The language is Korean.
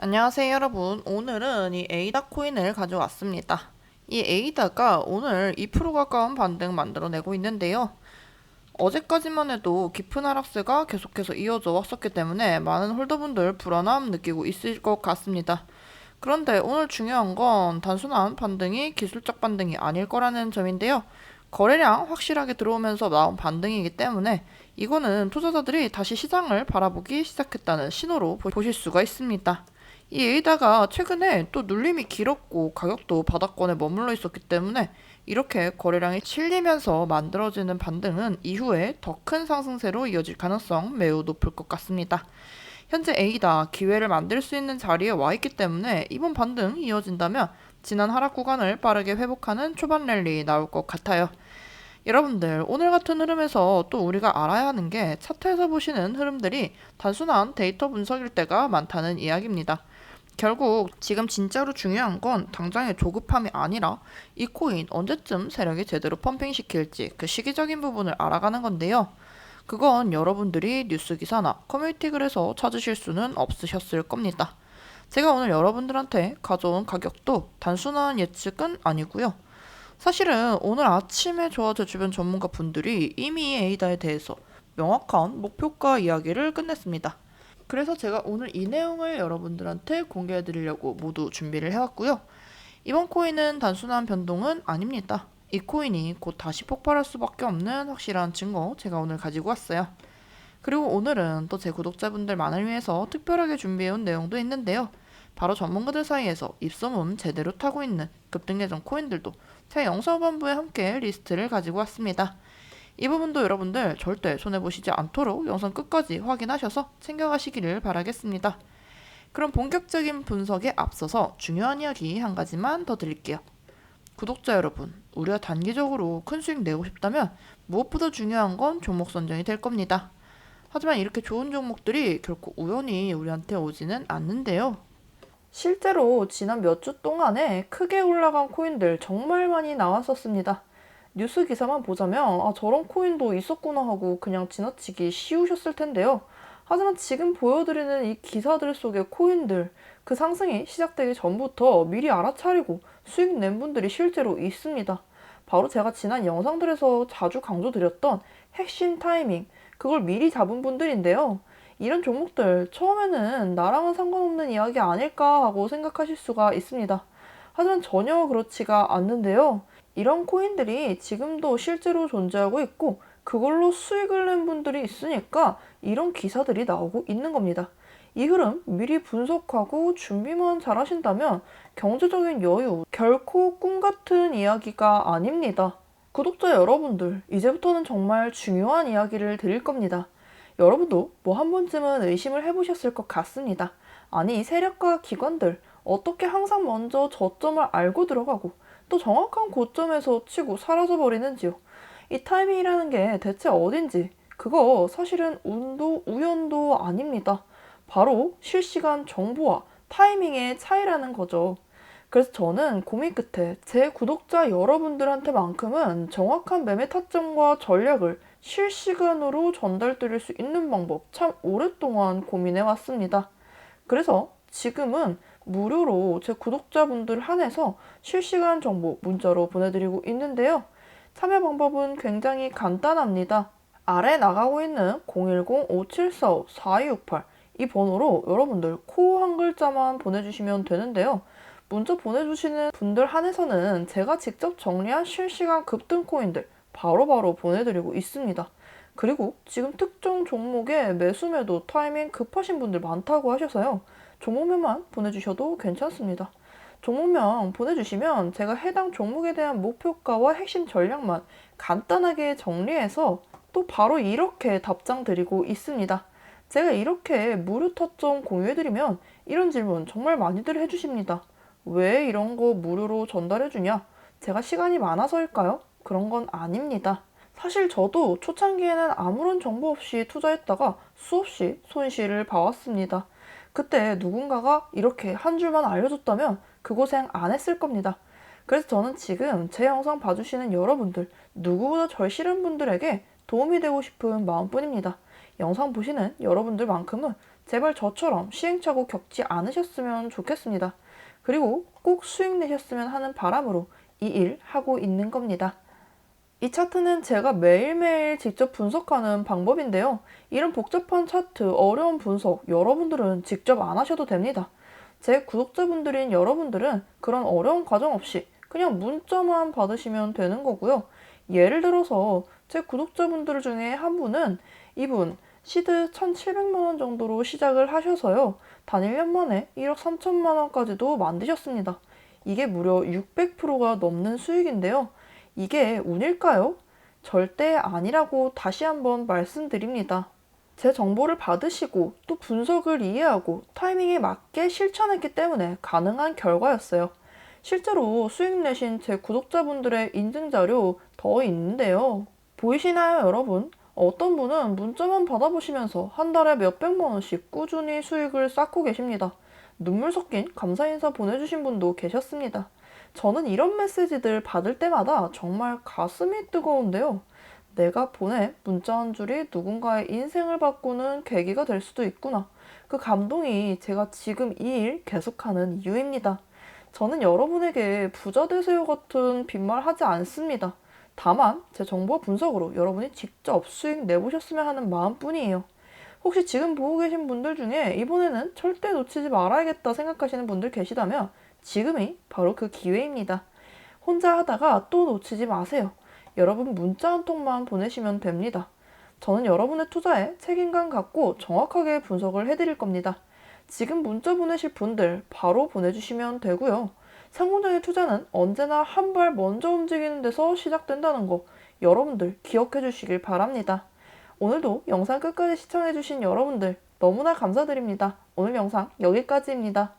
안녕하세요 여러분. 오늘은 이 에이다 코인을 가져왔습니다. 이 에이다가 오늘 2% 가까운 반등 만들어내고 있는데요. 어제까지만 해도 깊은 하락세가 계속해서 이어져 왔었기 때문에 많은 홀더분들 불안함 느끼고 있을 것 같습니다. 그런데 오늘 중요한 건 단순한 반등이 기술적 반등이 아닐 거라는 점인데요. 거래량 확실하게 들어오면서 나온 반등이기 때문에 이거는 투자자들이 다시 시장을 바라보기 시작했다는 신호로 보- 보실 수가 있습니다. 이 에이다가 최근에 또 눌림이 길었고 가격도 바닥권에 머물러 있었기 때문에 이렇게 거래량이 실리면서 만들어지는 반등은 이후에 더 큰 상승세로 이어질 가능성 매우 높을 것 같습니다. 현재 에이다 기회를 만들 수 있는 자리에 와 있기 때문에 이번 반등 이어진다면 지난 하락 구간을 빠르게 회복하는 초반 랠리 나올 것 같아요. 여러분들 오늘 같은 흐름에서 또 우리가 알아야 하는 게 차트에서 보시는 흐름들이 단순한 데이터 분석일 때가 많다는 이야기입니다. 결국 지금 진짜로 중요한 건 당장의 조급함이 아니라 이 코인 언제쯤 세력이 제대로 펌핑시킬지 그 시기적인 부분을 알아가는 건데요. 그건 여러분들이 뉴스 기사나 커뮤니티 글에서 찾으실 수는 없으셨을 겁니다. 제가 오늘 여러분들한테 가져온 가격도 단순한 예측은 아니고요. 사실은 오늘 아침에 저와 제 주변 전문가 분들이 이미 에이다에 대해서 명확한 목표가 이야기를 끝냈습니다. 그래서 제가 오늘 이 내용을 여러분들한테 공개해 드리려고 모두 준비를 해왔고요. 이번 코인은 단순한 변동은 아닙니다. 이 코인이 곧 다시 폭발할 수밖에 없는 확실한 증거 제가 오늘 가지고 왔어요. 그리고 오늘은 또 제 구독자분들만을 위해서 특별하게 준비해온 내용도 있는데요. 바로 전문가들 사이에서 입소문 제대로 타고 있는 급등 예정 코인들도 제 영상 후반부에 함께 리스트를 가지고 왔습니다. 이 부분도 여러분들 절대 손해보시지 않도록 영상 끝까지 확인하셔서 챙겨가시기를 바라겠습니다. 그럼 본격적인 분석에 앞서서 중요한 이야기 한 가지만 더 드릴게요. 구독자 여러분, 우리가 단기적으로 큰 수익 내고 싶다면 무엇보다 중요한 건 종목 선정이 될 겁니다. 하지만 이렇게 좋은 종목들이 결코 우연히 우리한테 오지는 않는데요. 실제로 지난 몇 주 동안에 크게 올라간 코인들 정말 많이 나왔었습니다. 뉴스 기사만 보자면 아 저런 코인도 있었구나 하고 그냥 지나치기 쉬우셨을 텐데요. 하지만 지금 보여드리는 이 기사들 속의 코인들 그 상승이 시작되기 전부터 미리 알아차리고 수익 낸 분들이 실제로 있습니다. 바로 제가 지난 영상들에서 자주 강조드렸던 핵심 타이밍 그걸 미리 잡은 분들인데요. 이런 종목들 처음에는 나랑은 상관없는 이야기 아닐까 하고 생각하실 수가 있습니다. 하지만 전혀 그렇지가 않는데요. 이런 코인들이 지금도 실제로 존재하고 있고 그걸로 수익을 낸 분들이 있으니까 이런 기사들이 나오고 있는 겁니다. 이 흐름 미리 분석하고 준비만 잘 하신다면 경제적인 여유 결코 꿈 같은 이야기가 아닙니다. 구독자 여러분들, 이제부터는 정말 중요한 이야기를 드릴 겁니다. 여러분도 뭐 한 번쯤은 의심을 해보셨을 것 같습니다. 아니, 세력과 기관들, 어떻게 항상 먼저 저점을 알고 들어가고 또 정확한 고점에서 치고 사라져 버리는지요. 이 타이밍이라는 게 대체 어딘지, 그거 사실은 운도 우연도 아닙니다. 바로 실시간 정보와 타이밍의 차이라는 거죠. 그래서 저는 고민 끝에 제 구독자 여러분들한테만큼은 정확한 매매 타점과 전략을 실시간으로 전달드릴 수 있는 방법 참 오랫동안 고민해 왔습니다. 그래서 지금은 무료로 제 구독자분들 한해서 실시간 정보 문자로 보내드리고 있는데요. 참여 방법은 굉장히 간단합니다. 아래 나가고 있는 010-5745-4268 이 번호로 여러분들 코한 글자만 보내주시면 되는데요. 문자 보내주시는 분들 한해서는 제가 직접 정리한 실시간 급등 코인들 바로바로 보내드리고 있습니다. 그리고 지금 특정 종목의 매수 매도 타이밍 급하신 분들 많다고 하셔서요. 종목명만 보내주셔도 괜찮습니다. 종목명 보내주시면 제가 해당 종목에 대한 목표가와 핵심 전략만 간단하게 정리해서 또 바로 이렇게 답장 드리고 있습니다. 제가 이렇게 무료 타점 공유해드리면 이런 질문 정말 많이들 해주십니다. 왜 이런 거 무료로 전달해주냐? 제가 시간이 많아서일까요? 그런 건 아닙니다. 사실 저도 초창기에는 아무런 정보 없이 투자했다가 수없이 손실을 봐왔습니다. 그때 누군가가 이렇게 한 줄만 알려줬다면 그 고생 안 했을 겁니다. 그래서 저는 지금 제 영상 봐주시는 여러분들, 누구보다 절실한 분들에게 도움이 되고 싶은 마음뿐입니다. 영상 보시는 여러분들만큼은 제발 저처럼 시행착오 겪지 않으셨으면 좋겠습니다. 그리고 꼭 수익 내셨으면 하는 바람으로 이 일 하고 있는 겁니다. 이 차트는 제가 매일매일 직접 분석하는 방법인데요. 이런 복잡한 차트, 어려운 분석, 여러분들은 직접 안 하셔도 됩니다. 제 구독자분들인 여러분들은 그런 어려운 과정 없이 그냥 문자만 받으시면 되는 거고요. 예를 들어서 제 구독자분들 중에 한 분은 이분 시드 1,700만 원 정도로 시작을 하셔서요. 단 1년 만에 1억 3천만 원까지도 만드셨습니다. 이게 무려 600%가 넘는 수익인데요. 이게 운일까요? 절대 아니라고 다시 한번 말씀드립니다. 제 정보를 받으시고 또 분석을 이해하고 타이밍에 맞게 실천했기 때문에 가능한 결과였어요. 실제로 수익 내신 제 구독자분들의 인증 자료 더 있는데요. 보이시나요, 여러분? 어떤 분은 문자만 받아보시면서 한 달에 몇백만 원씩 꾸준히 수익을 쌓고 계십니다. 눈물 섞인 감사 인사 보내주신 분도 계셨습니다. 저는 이런 메시지들 받을 때마다 정말 가슴이 뜨거운데요. 내가 보낸 문자 한 줄이 누군가의 인생을 바꾸는 계기가 될 수도 있구나. 그 감동이 제가 지금 이 일 계속하는 이유입니다. 저는 여러분에게 부자 되세요 같은 빈말 하지 않습니다. 다만 제 정보 분석으로 여러분이 직접 수익 내보셨으면 하는 마음뿐이에요. 혹시 지금 보고 계신 분들 중에 이번에는 절대 놓치지 말아야겠다 생각하시는 분들 계시다면 지금이 바로 그 기회입니다. 혼자 하다가 또 놓치지 마세요. 여러분 문자 한 통만 보내시면 됩니다. 저는 여러분의 투자에 책임감 갖고 정확하게 분석을 해드릴 겁니다. 지금 문자 보내실 분들 바로 보내주시면 되고요. 상공장의 투자는 언제나 한 발 먼저 움직이는 데서 시작된다는 거 여러분들 기억해 주시길 바랍니다. 오늘도 영상 끝까지 시청해 주신 여러분들 너무나 감사드립니다. 오늘 영상 여기까지입니다.